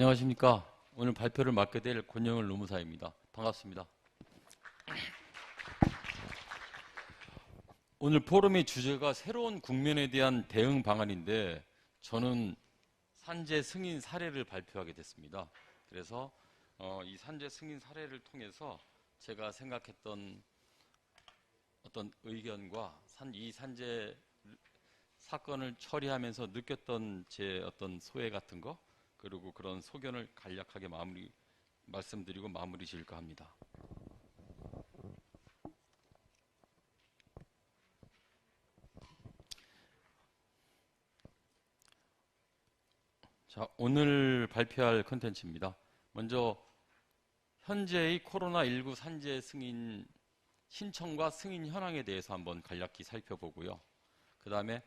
안녕하십니까. 오늘 발표를 맡게 될 권영을 노무사입니다. 반갑습니다. 오늘 포럼의 주제가 새로운 국면에 대한 대응 방안인데 저는 산재 승인 사례를 발표하게 됐습니다. 그래서 어, 이 산재 승인 사례를 통해서 제가 생각했던 어떤 의견과 산, 이 산재 사건을 처리하면서 느꼈던 제 어떤 소회 같은 거 그리고 그런 소견을 간략하게 마무리 말씀드리고 마무리 지을까 합니다. 자, 오늘 발표할 컨텐츠입니다. 먼저 현재의 코로나19 산재 승인 신청과 승인 현황에 대해서 한번 간략히 살펴보고요. 그 다음에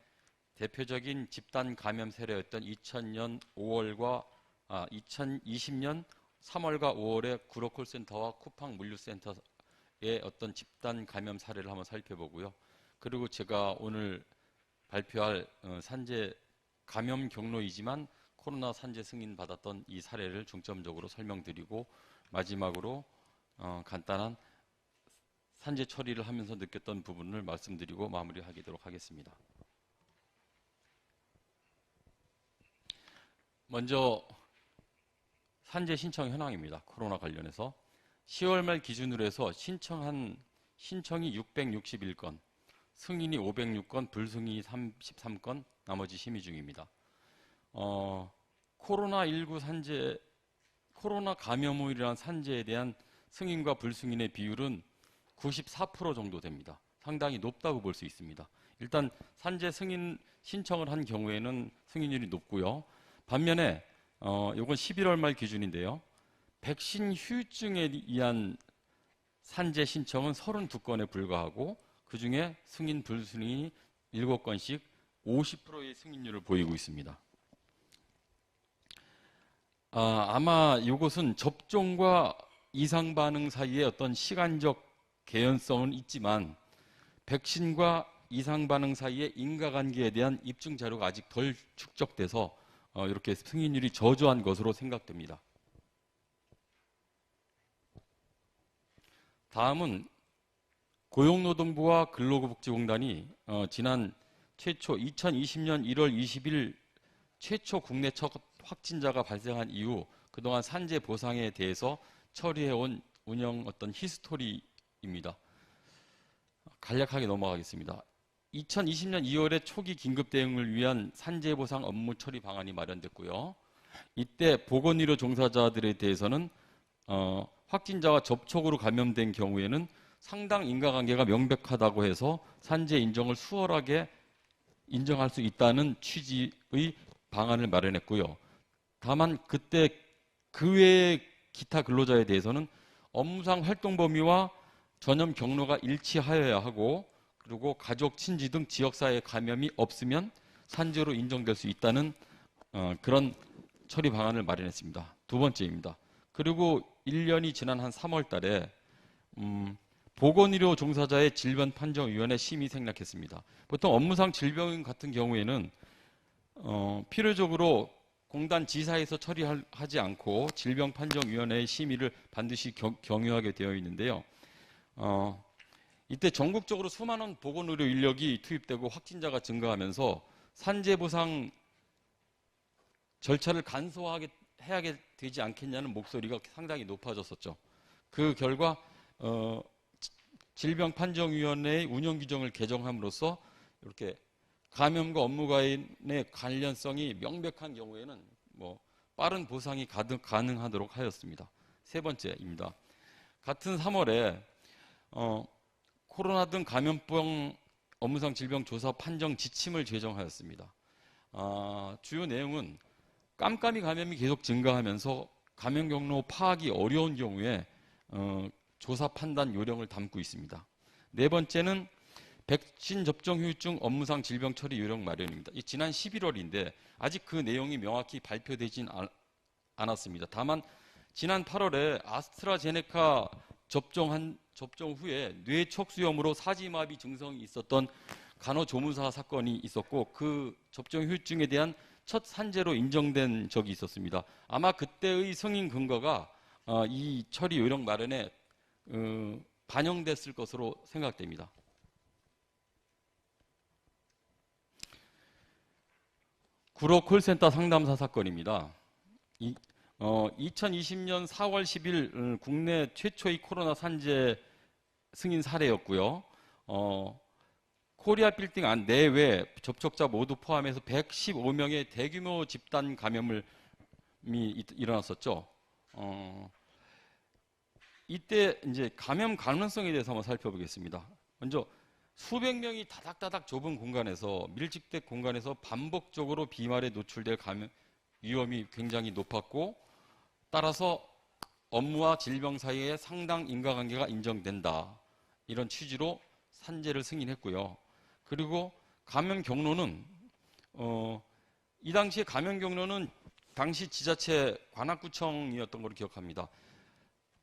대표적인 집단 감염 사례였던 2000년 5월과 아, 2020년 3월과 5월의 구로콜센터와 쿠팡 물류센터의 어떤 집단 감염 사례를 한번 살펴보고요. 그리고 제가 오늘 발표할 어, 산재 감염 경로이지만 코로나 산재 승인 받았던 이 사례를 중점적으로 설명드리고 마지막으로 어, 간단한 산재 처리를 하면서 느꼈던 부분을 말씀드리고 마무리하도록 하겠습니다. 먼저 산재 신청 현황입니다. 코로나 관련해서 10월 말 기준으로 해서 신청한 신청이 661건, 승인이 506건, 불승인이 33건, 나머지 심의 중입니다. 어, 코로나19 산재, 코로나 인한 산재에 대한 승인과 불승인의 비율은 94% 정도 됩니다. 상당히 높다고 볼 수 있습니다. 일단 산재 승인 신청을 한 경우에는 승인율이 높고요. 반면에 어, 이건 11월 말 기준인데요. 백신 후유증에 의한 산재 신청은 32건에 불과하고 그 중에 승인 불승인이 7건씩 50%의 승인율을 보이고 있습니다. 아, 아마 이것은 접종과 이상 반응 사이에 어떤 시간적 개연성은 있지만 백신과 이상 반응 사이의 인과관계에 대한 입증 자료가 아직 덜 축적돼서 어, 이렇게 승인율이 저조한 것으로 생각됩니다. 다음은 고용노동부와 근로복지공단이 어, 지난 최초 2020년 1월 20일 최초 국내 첫 확진자가 발생한 이후 그동안 산재 보상에 대해서 처리해온 운영 어떤 히스토리입니다. 간략하게 넘어가겠습니다. 2020년 2월에 초기 긴급 대응을 위한 산재 보상 업무 처리 방안이 마련됐고요. 이때 보건의료 종사자들에 대해서는 어, 확진자와 접촉으로 감염된 경우에는 상당 인과관계가 명백하다고 해서 산재 인정을 수월하게 인정할 수 있다는 취지의 방안을 마련했고요. 다만 그때 그 외의 기타 근로자에 대해서는 업무상 활동 범위와 전염 경로가 일치하여야 하고 그리고 가족, 친지 등 지역사회 감염이 없으면 산재로 인정될 수 있다는 어, 그런 처리 방안을 마련했습니다. 두 번째입니다. 그리고 1년이 지난 한 3월 달에 음, 보건의료 종사자의 질병 판정위원회 심의 생략했습니다. 보통 업무상 질병 같은 경우에는 어, 필요적으로 공단 지사에서 처리하지 않고 질병 판정위원회의 심의를 반드시 경, 경유하게 되어 있는데요. 어, 이때 전국적으로 수많은 보건의료 인력이 투입되고 확진자가 증가하면서 산재보상 절차를 간소하게 해야 되지 않겠냐는 목소리가 상당히 높아졌었죠. 그 결과 어, 질병판정위원회의 운영 규정을 개정함으로써 이렇게 감염과 업무과의 관련성이 명백한 경우에는 뭐 빠른 보상이 가능하도록 하였습니다. 세 번째입니다. 같은 3월에 어, 코로나 등 감염병 업무상 질병 조사 판정 지침을 제정하였습니다. 아, 주요 내용은 깜깜이 감염이 계속 증가하면서 감염 경로 파악이 어려운 경우에 어, 조사 판단 요령을 담고 있습니다. 네 번째는 백신 접종 후유증 업무상 질병 처리 요령 마련입니다. 지난 11월인데 아직 그 내용이 명확히 발표되진 않았습니다. 다만 지난 8월에 아스트라제네카 접종한 접종 후에 뇌 척수염으로 사지마비 증상이 있었던 간호조무사 사건이 있었고 그 접종 후유증에 대한 첫 산재로 인정된 적이 있었습니다. 아마 그때의 승인 근거가 어, 이 처리 요령 마련에 어, 반영됐을 것으로 생각됩니다. 구로 콜센터 상담사 사건입니다. 이, 어, 2020년 4월 10일 음, 국내 최초의 코로나 산재 승인 사례였고요. 어, 코리아 빌딩 안 내외 접촉자 모두 포함해서 115명의 대규모 집단 감염을 이 일어났었죠. 어, 이때 이제 감염 가능성에 대해서 한번 살펴보겠습니다. 먼저 수백 명이 다닥다닥 좁은 공간에서 밀집된 공간에서 반복적으로 비말에 노출될 감염 위험이 굉장히 높았고 따라서 업무와 질병 사이에 상당 인과관계가 인정된다. 이런 취지로 산재를 승인했고요. 그리고 감염 경로는 어, 이 당시에 감염 경로는 당시 지자체 관악구청이었던 걸로 기억합니다.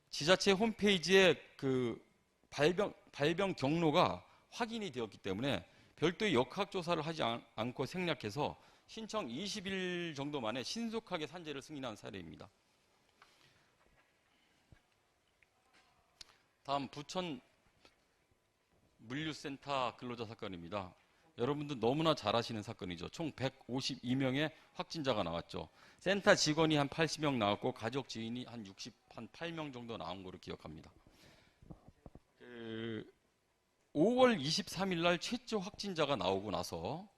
지자체 홈페이지에 그 발병 발병 경로가 확인이 되었기 때문에 별도의 역학 조사를 하지 않, 않고 생략해서 신청 20일 정도 만에 신속하게 산재를 승인한 사례입니다. 다음 부천 물류센터 근로자 사건입니다. 여러분들 너무나 잘 아시는 사건이죠. 총 152명의 확진자가 나왔죠. 센터 직원이 한 80명 나왔고 가족 지인이 한 60, 한 8명 정도 나온 걸로 기억합니다. 그 5월 23일 날 최초 확진자가 나오고 나서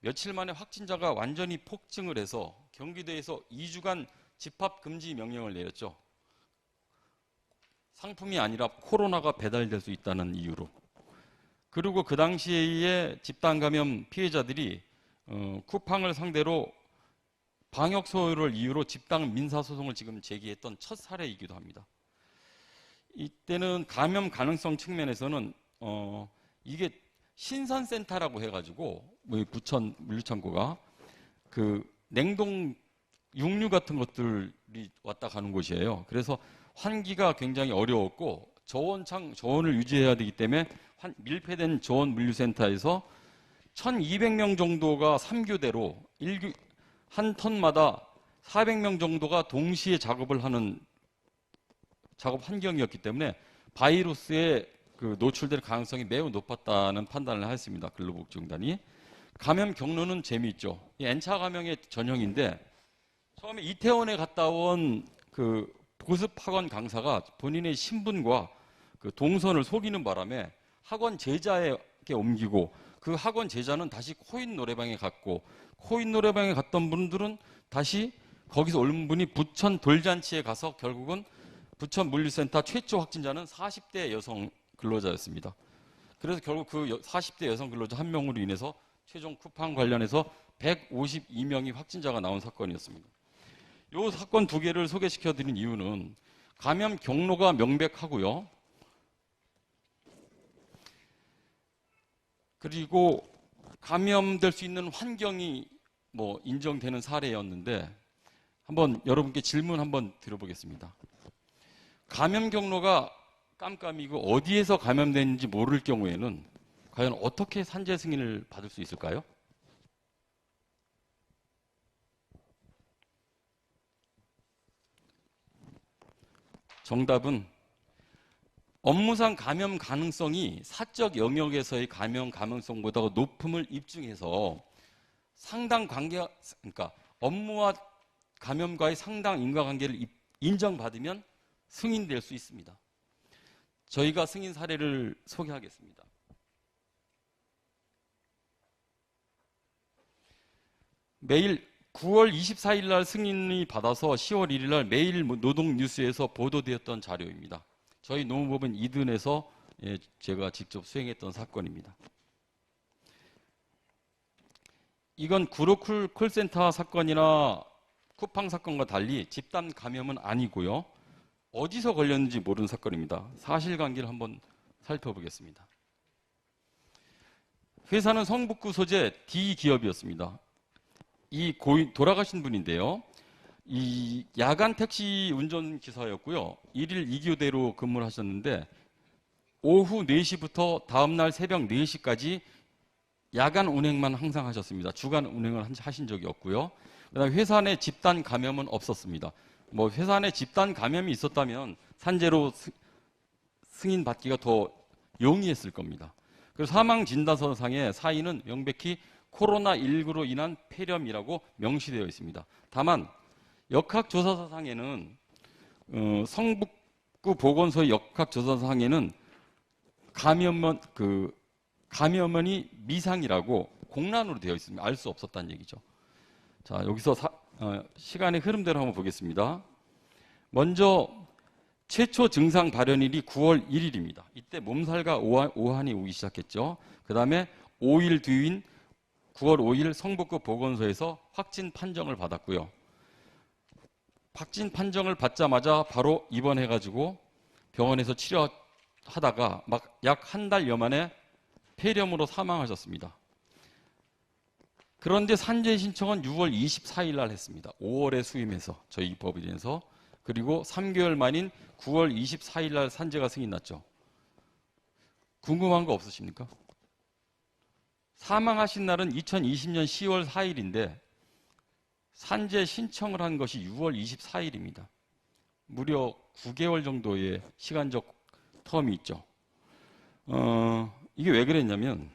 며칠 만에 확진자가 완전히 폭증을 해서 경기도에서 2주간 집합 금지 명령을 내렸죠. 상품이 아니라 코로나가 배달될 수 있다는 이유로. 그리고 그 당시에 집단 감염 피해자들이 어, 쿠팡을 상대로 방역 소요를 이유로 집단 민사 소송을 지금 제기했던 첫 사례이기도 합니다. 이때는 감염 가능성 측면에서는 어, 이게 신선센터라고 해가지고 뭐 부천 물류창고가 그 냉동 육류 같은 것들이 왔다 가는 곳이에요. 그래서 환기가 굉장히 어려웠고 저온 창 저온을 유지해야 되기 때문에 한, 밀폐된 저온 물류센터에서 1,200명 정도가 3교대로 1교, 한 턴마다 400명 정도가 동시에 작업을 하는 작업 환경이었기 때문에 바이러스에 그 노출될 가능성이 매우 높았다는 판단을 했습니다. 근로복지공단이. 감염 경로는 재미있죠. 이 N차 감염의 전형인데 처음에 이태원에 갔다 온 그 보습 학원 강사가 본인의 신분과 그 동선을 속이는 바람에 학원 제자에게 옮기고 그 학원 제자는 다시 코인 노래방에 갔고 코인 노래방에 갔던 분들은 다시 거기서 온 분이 부천 돌잔치에 가서 결국은 부천 물류센터 최초 확진자는 40대 여성 근로자였습니다. 그래서 결국 그 40대 여성 근로자 한 명으로 인해서 최종 쿠팡 관련해서 152명이 확진자가 나온 사건이었습니다. 이 사건 두 개를 소개시켜 드린 이유는 감염 경로가 명백하고요. 그리고 감염될 수 있는 환경이 뭐 인정되는 사례였는데 한번 여러분께 질문 한번 드려보겠습니다. 감염 경로가 깜깜이고 어디에서 감염됐는지 모를 경우에는 과연 어떻게 산재 승인을 받을 수 있을까요? 정답은 업무상 감염 가능성이 사적 영역에서의 감염 가능성보다 높음을 입증해서 상당 관계, 그러니까 업무와 감염과의 상당 인과관계를 인정받으면 승인될 수 있습니다. 저희가 승인 사례를 소개하겠습니다. 매일 9월 24일 날 승인이 받아서 10월 1일 날 매일 노동 뉴스에서 보도되었던 자료입니다. 저희 노무법은 이든에서 예, 제가 직접 수행했던 사건입니다. 이건 구로쿨 콜센터 사건이나 쿠팡 사건과 달리 집단 감염은 아니고요. 어디서 걸렸는지 모르는 사건입니다. 사실관계를 한번 살펴보겠습니다. 회사는 성북구 소재 D 기업이었습니다. 이 고인, 돌아가신 분인데요. 이 야간 택시 운전 기사였고요. 1일 2교대로 근무를 하셨는데 오후 4시부터 다음날 새벽 4시까지 야간 운행만 항상 하셨습니다. 주간 운행을 한- 하신 적이 없고요. 그다음에 회사 내 집단 감염은 없었습니다. 뭐 회사 내 집단 감염이 있었다면 산재로 스- 승인 받기가 더 용이했을 겁니다. 그래서 사망 진단서상의 사인은 명백히 코로나 19로 인한 폐렴이라고 명시되어 있습니다. 다만 역학조사서상에는 어, 성북구 보건소의 역학조사상에는 감염은 그 감염원이 미상이라고 공란으로 되어 있습니다. 알 수 없었다는 얘기죠. 자 여기서 사- 어, 시간의 흐름대로 한번 보겠습니다. 먼저 최초 증상 발현일이 9월 1일입니다. 이때 몸살과 오한, 오한이 오기 시작했죠. 그 다음에 5일 뒤인 9월 5일 성북구 보건소에서 확진 판정을 받았고요. 확진 판정을 받자마자 바로 입원해가지고 병원에서 치료하다가 막 약 한 달여 만에 폐렴으로 사망하셨습니다. 그런데 산재 신청은 6월 24일 날 했습니다. 5월에 수임해서 저희 법인에서 그리고 3개월 만인 9월 24일 날 산재가 승인 났죠. 궁금한 거 없으십니까? 사망하신 날은 2020년 10월 4일인데 산재 신청을 한 것이 6월 24일입니다. 무려 9개월 정도의 시간적 텀이 있죠. 어, 이게 왜 그랬냐면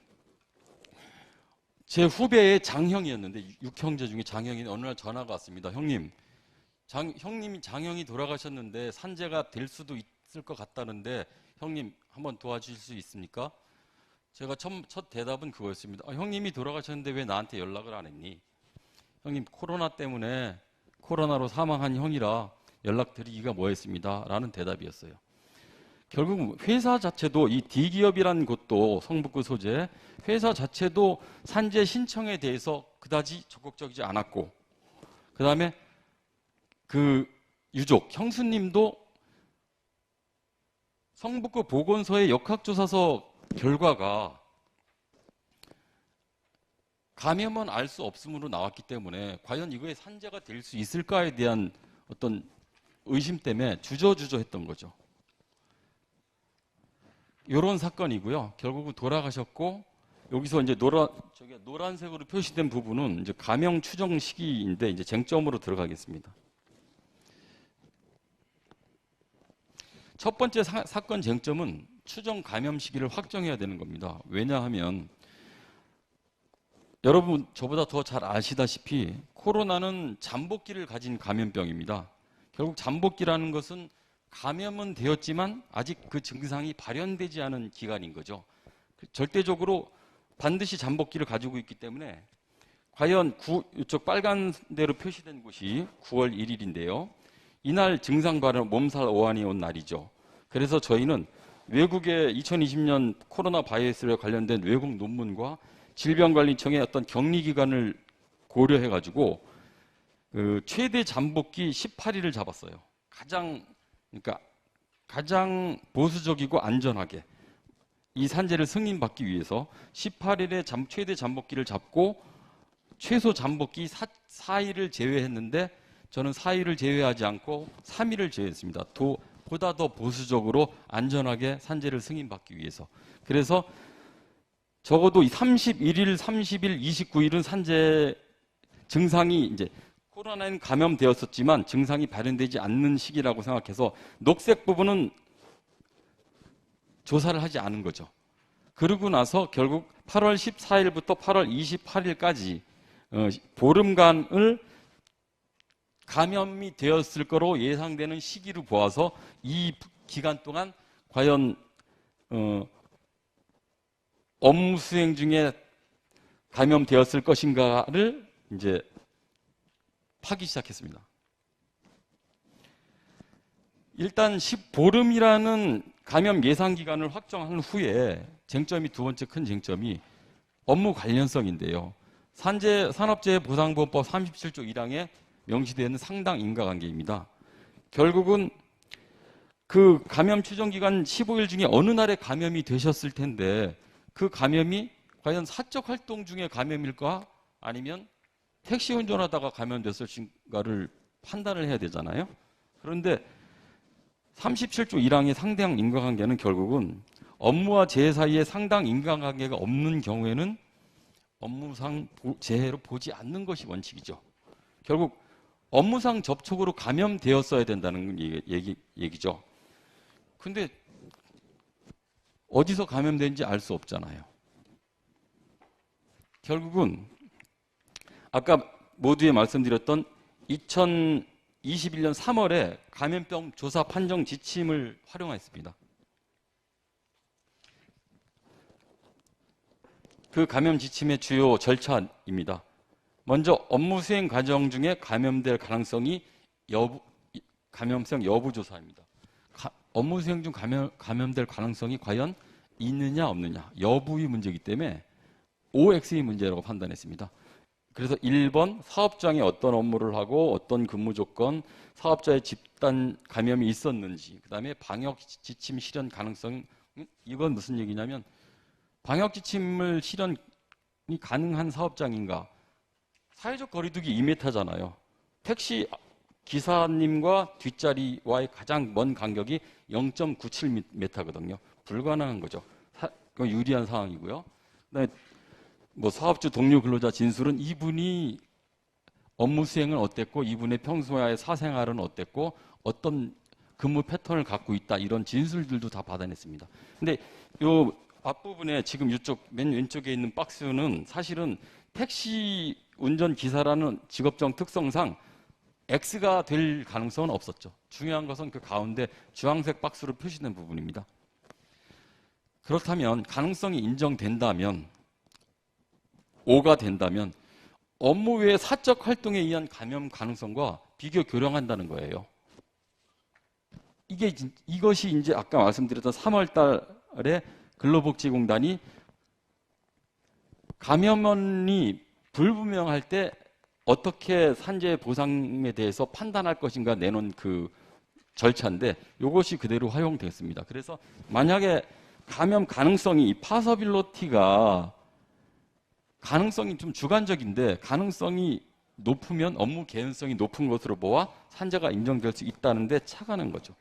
제 후배의 장형이었는데 육형제 중에 장형이 어느 날 전화가 왔습니다. 형님, 장, 형님이 장형이 돌아가셨는데 산재가 될 수도 있을 것 같다는데 형님 한번 도와주실 수 있습니까? 제가 첫, 첫 대답은 그거였습니다. 아, 형님이 돌아가셨는데 왜 나한테 연락을 안 했니? 형님 코로나 때문에 코로나로 사망한 형이라 연락드리기가 뭐했습니다. 라는 대답이었어요. 결국 회사 자체도 이 D기업이라는 곳도 성북구 소재 회사 자체도 산재 신청에 대해서 그다지 적극적이지 않았고 그 다음에 그 유족 형수님도 성북구 보건소의 역학조사서 결과가 감염은 알 수 없음으로 나왔기 때문에 과연 이거에 산재가 될 수 있을까에 대한 어떤 의심 때문에 주저주저 했던 거죠. 이런 사건이고요. 결국은 돌아가셨고 여기서 이제 노란 저기 노란색으로 표시된 부분은 이제 감염 추정 시기인데 이제 쟁점으로 들어가겠습니다. 첫 번째 사, 사건 쟁점은 추정 감염 시기를 확정해야 되는 겁니다. 왜냐하면 여러분 저보다 더 잘 아시다시피 코로나는 잠복기를 가진 감염병입니다. 결국 잠복기라는 것은 감염은 되었지만 아직 그 증상이 발현되지 않은 기간인 거죠. 절대적으로 반드시 잠복기를 가지고 있기 때문에 과연 구, 이쪽 빨간 대로 표시된 곳이 9월 1일인데요. 이날 증상 발현 몸살 오한이 온 날이죠. 그래서 저희는 외국의 2020년 코로나 바이러스에 관련된 외국 논문과 질병관리청의 어떤 격리 기간을 고려해 가지고 그 최대 잠복기 18일을 잡았어요. 가장 그러니까 가장 보수적이고 안전하게 이 산재를 승인받기 위해서 18일의 잠, 최대 잠복기를 잡고 최소 잠복기 4, 4일을 제외했는데 저는 4일을 제외하지 않고 3일을 제외했습니다. 도, 보다 더 보수적으로 안전하게 산재를 승인받기 위해서. 그래서 적어도 이 31일, 30일, 29일은 산재 증상이 이제 코로나에 감염되었었지만 증상이 발현되지 않는 시기라고 생각해서 녹색 부분은 조사를 하지 않은 거죠. 그러고 나서 결국 8월 14일부터 8월 28일까지 어, 보름간을 감염이 되었을 거로 예상되는 시기로 보아서 이 기간 동안 과연 어, 업무 수행 중에 감염되었을 것인가를 이제 파기 시작했습니다. 일단 10 보름이라는 감염 예상 기간을 확정한 후에 쟁점이 두 번째 큰 쟁점이 업무 관련성인데요. 산재 산업재해 보상보험법 37조 1항에 명시되어 있는 상당 인과관계입니다. 결국은 그 감염 추정 기간 15일 중에 어느 날에 감염이 되셨을 텐데 그 감염이 과연 사적 활동 중에 감염일까 아니면 택시 운전하다가 감염됐을진가를 판단을 해야 되잖아요. 그런데 37조 1항의 상당 인과관계는 결국은 업무와 재해 사이에 상당 인과관계가 없는 경우에는 업무상 보- 재해로 보지 않는 것이 원칙이죠. 결국 업무상 접촉으로 감염되었어야 된다는 얘기, 얘기, 얘기죠. 근데 어디서 감염된지 알 수 없잖아요. 결국은 아까 모두에 말씀드렸던 2021년 3월에 감염병 조사 판정 지침을 활용했습니다. 그 감염 지침의 주요 절차입니다. 먼저 업무 수행 과정 중에 감염될 가능성이 여부, 감염성 여부 조사입니다. 가- 업무 수행 중 감염, 감염될 가능성이 과연 있느냐 없느냐 여부의 문제이기 때문에 OX의 문제라고 판단했습니다. 그래서 1번 사업장에 어떤 업무를 하고 어떤 근무 조건, 사업자의 집단 감염이 있었는지, 그다음에 방역 지침 실현 가능성 이건 무슨 얘기냐면 방역 지침을 실현이 가능한 사업장인가? 사회적 거리두기 2m잖아요. 택시 기사님과 뒷자리와의 가장 먼 간격이 0.97m거든요. 불가능한 거죠. 사- 유리한 상황이고요. 그다음에 뭐 사업주 동료 근로자 진술은 이분이 업무 수행은 어땠고 이분의 평소의 사생활은 어땠고 어떤 근무 패턴을 갖고 있다 이런 진술들도 다 받아냈습니다. 근데 요 앞부분에 지금 이쪽 맨 왼쪽에 있는 박스는 사실은 택시 운전 기사라는 직업적 특성상 X가 될 가능성은 없었죠. 중요한 것은 그 가운데 주황색 박스로 표시된 부분입니다. 그렇다면 가능성이 인정된다면 O가 된다면 업무 외의 사적 활동에 의한 감염 가능성과 비교 교량한다는 거예요. 이게 진- 이것이 이제 아까 말씀드렸던 3월 달에 근로복지공단이 감염원이 불분명할 때 어떻게 산재 보상에 대해서 판단할 것인가 내놓은 그 절차인데 이것이 그대로 활용됐습니다. 그래서 만약에 감염 가능성이 이 파서빌로티가 가능성이 좀 주관적인데 가능성이 높으면 업무 개연성이 높은 것으로 보아 산재가 인정될 수 있다는데 차가는 거죠.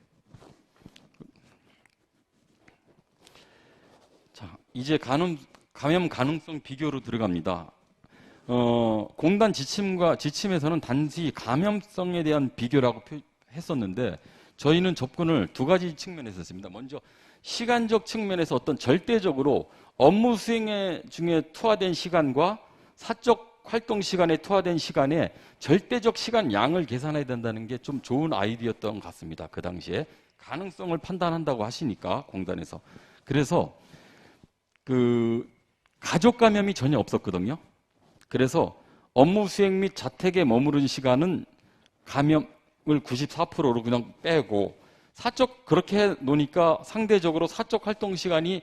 자, 이제 감염, 감염 가능성 비교로 들어갑니다. 어, 공단 지침과 지침에서는 단지 감염성에 대한 비교라고 표- 했었는데 저희는 접근을 두 가지 측면에서 했습니다. 먼저 시간적 측면에서 어떤 절대적으로 업무 수행 중에 투하된 시간과 사적 활동 시간에 투하된 시간에 절대적 시간 양을 계산해야 된다는 게 좀 좋은 아이디어였던 것 같습니다. 그 당시에 가능성을 판단한다고 하시니까 공단에서 그래서 그 가족 감염이 전혀 없었거든요. 그래서 업무 수행 및 자택에 머무른 시간은 감염을 94%로 그냥 빼고 사적 그렇게 해 놓으니까 상대적으로 사적 활동 시간이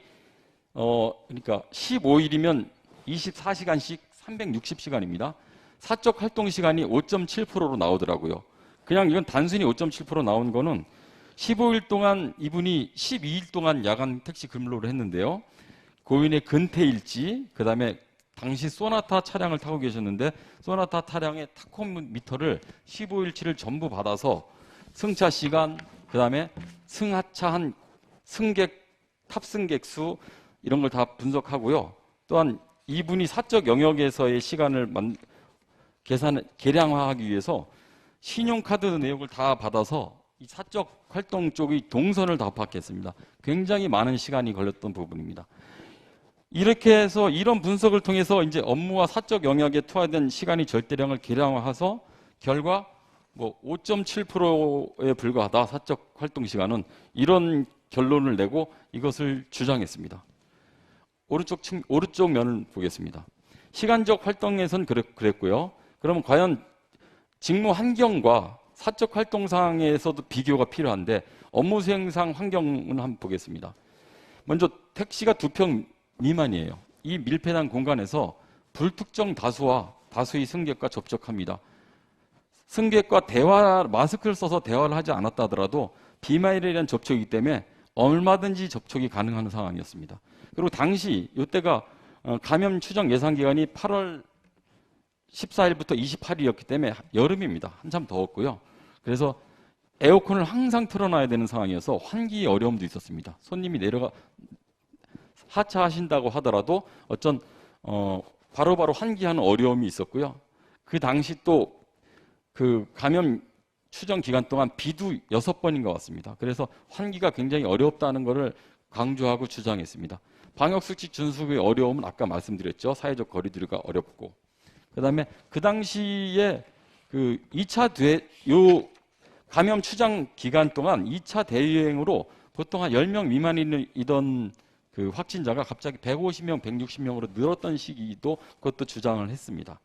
어 그러니까 15일이면 24시간씩 360시간입니다. 사적 활동 시간이 5.7%로 나오더라고요. 그냥 이건 단순히 5.7% 나온 거는 15일 동안 이분이 12일 동안 야간 택시 근무를 했는데요. 고인의 근태일지, 그 다음에 당시 소나타 차량을 타고 계셨는데 소나타 차량의 타코미터를 15일치를 전부 받아서 승차 시간, 그 다음에 승하차한 승객, 탑승객 수 이런 걸 다 분석하고요. 또한 이분이 사적 영역에서의 시간을 만, 계산, 계량화하기 위해서 신용카드 내역을 다 받아서 이 사적 활동 쪽의 동선을 다 파악했습니다. 굉장히 많은 시간이 걸렸던 부분입니다. 이렇게 해서 이런 분석을 통해서 이제 업무와 사적 영역에 투하된 시간이 절대량을 계량화해서 결과 뭐 5.7%에 불과하다 사적 활동 시간은 이런 결론을 내고 이것을 주장했습니다. 오른쪽 측 오른쪽 면을 보겠습니다. 시간적 활동에선 그랬, 그랬고요. 그러면 과연 직무 환경과 사적 활동 상에서도 비교가 필요한데 업무 수행상 환경은 한번 보겠습니다. 먼저 택시가 두 평 미만이에요. 이 밀폐된 공간에서 불특정 다수와 다수의 승객과 접촉합니다. 승객과 대화 마스크를 써서 대화를 하지 않았다 하더라도 비마일에 대한 접촉이기 때문에 얼마든지 접촉이 가능한 상황이었습니다. 그리고 당시 이때가 어, 감염 추정 예상 기간이 8월 14일부터 28일이었기 때문에 여름입니다. 한참 더웠고요. 그래서 에어컨을 항상 틀어놔야 되는 상황이어서 환기 어려움도 있었습니다. 손님이 내려가 하차하신다고 하더라도 어쩐 어, 바로바로 환기하는 어려움이 있었고요. 그 당시 또 그 감염 추정 기간 동안 비도 여섯 번인 것 같습니다. 그래서 환기가 굉장히 어렵다는 것을 강조하고 주장했습니다. 방역수칙 준수의 어려움은 아까 말씀드렸죠. 사회적 거리두기가 어렵고. 그 다음에 그 당시에 그 2차 대, 요 감염 추정 기간 동안 2차 대유행으로 보통 한 10명 미만이던 그 확진자가 갑자기 150명, 160명으로 늘었던 시기도 그것도 주장을 했습니다.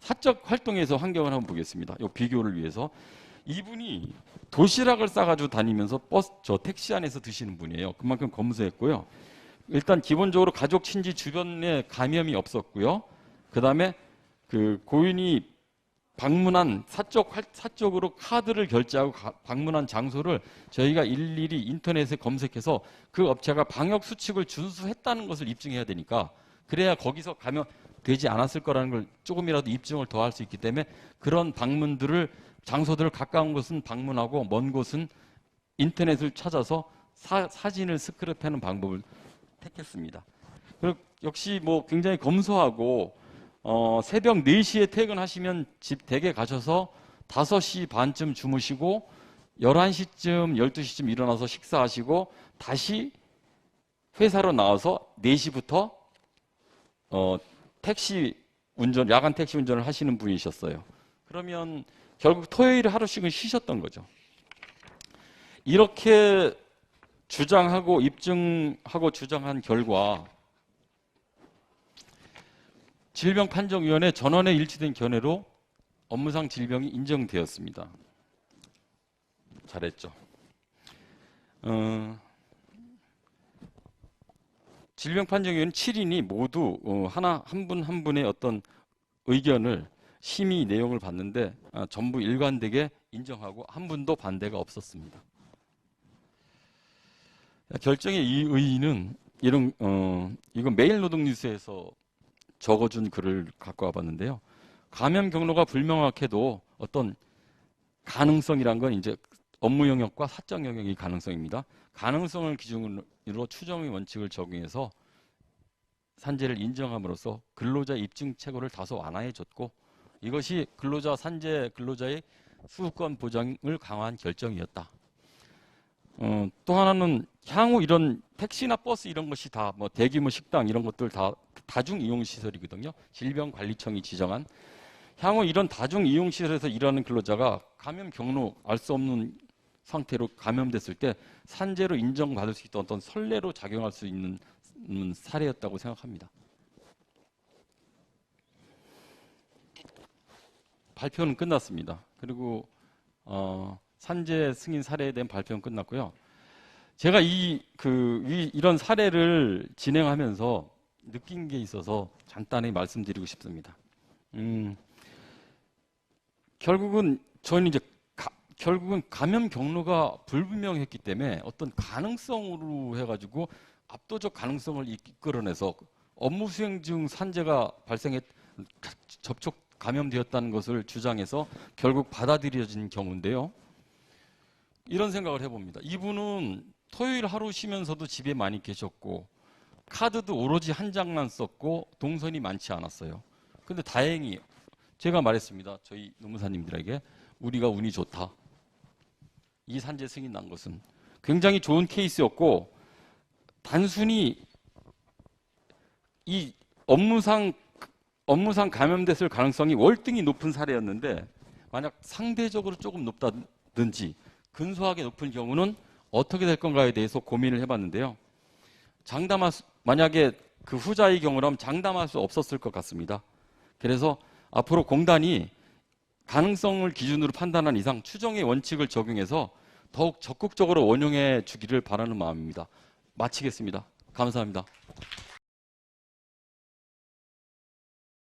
사적 활동에서 환경을 한번 보겠습니다. 요 비교를 위해서 이분이 도시락을 싸가지고 다니면서 버스 저 택시 안에서 드시는 분이에요. 그만큼 검소했고요. 일단 기본적으로 가족 친지 주변에 감염이 없었고요. 그 다음에 그 고인이 방문한 사적 활- 사적으로 카드를 결제하고 가- 방문한 장소를 저희가 일일이 인터넷에 검색해서 그 업체가 방역 수칙을 준수했다는 것을 입증해야 되니까 그래야 거기서 가면 되지 않았을 거라는 걸 조금이라도 입증을 더 할 수 있기 때문에 그런 방문들을 장소들을 가까운 곳은 방문하고 먼 곳은 인터넷을 찾아서 사, 사진을 스크랩하는 방법을 택했습니다. 그리고 역시 뭐 굉장히 검소하고 어, 새벽 4시에 퇴근하시면 집 댁에 가셔서 5시 반쯤 주무시고 11시쯤 12시쯤 일어나서 식사하시고 다시 회사로 나와서 4시부터 어, 택시 운전 야간 택시 운전을 하시는 분이셨어요. 그러면 결국 토요일에 하루씩은 쉬셨던 거죠. 이렇게 주장하고 입증하고 주장한 결과 질병판정위원회 전원에 일치된 견해로 업무상 질병이 인정되었습니다. 잘했죠. 어, 질병판정위원 7인이 모두 어, 하나 한분한 분의 어떤 의견을 심의 내용을 봤는데 아, 전부 일관되게 인정하고 한 분도 반대가 없었습니다. 결정의 이 의의는 이런 어, 이건 매일 노동뉴스에서 적어준 글을 갖고 와봤는데요. 감염 경로가 불명확해도 어떤 가능성이란 건 이제 업무 영역과 사적 영역의 가능성입니다. 가능성을 기준으로 추정의 원칙을 적용해서 산재를 인정함으로써 근로자 입증 체고를 다소 완화해 줬고 이것이 근로자 산재 근로자의 수급권 보장을 강화한 결정이었다. 어, 또 하나는 향후 이런 택시나 버스 이런 것이 다 뭐 대규모 식당 이런 것들 다 다중 이용 시설이거든요. 질병관리청이 지정한 향후 이런 다중 이용 시설에서 일하는 근로자가 감염 경로 알 수 없는 상태로 감염됐을 때 산재로 인정받을 수 있던 어떤 선례로 작용할 수 있는 음, 사례였다고 생각합니다. 발표는 끝났습니다. 그리고 어, 산재 승인 사례에 대한 발표는 끝났고요. 제가 이, 그, 이, 이런 사례를 진행하면서 느낀 게 있어서 간단히 말씀드리고 싶습니다. 음, 결국은 저는 이제 가- 결국은 감염 경로가 불분명했기 때문에 어떤 가능성으로 해가지고 압도적 가능성을 이끌어내서 업무 수행 중 산재가 발생했 접촉 감염되었다는 것을 주장해서 결국 받아들여진 경우인데요. 이런 생각을 해봅니다. 이분은 토요일 하루 쉬면서도 집에 많이 계셨고 카드도 오로지 한 장만 썼고 동선이 많지 않았어요. 근데 다행히 제가 말했습니다. 저희 노무사님들에게 우리가 운이 좋다. 이 산재 승인 난 것은 굉장히 좋은 케이스였고 단순히 이 업무상 업무상 감염됐을 가능성이 월등히 높은 사례였는데 만약 상대적으로 조금 높다든지 근소하게 높은 경우는 어떻게 될 건가에 대해서 고민을 해봤는데요. 장담할 수, 만약에 그 후자의 경우라면 장담할 수 없었을 것 같습니다. 그래서 앞으로 공단이 가능성을 기준으로 판단한 이상 추정의 원칙을 적용해서 더욱 적극적으로 원용해 주기를 바라는 마음입니다. 마치겠습니다. 감사합니다.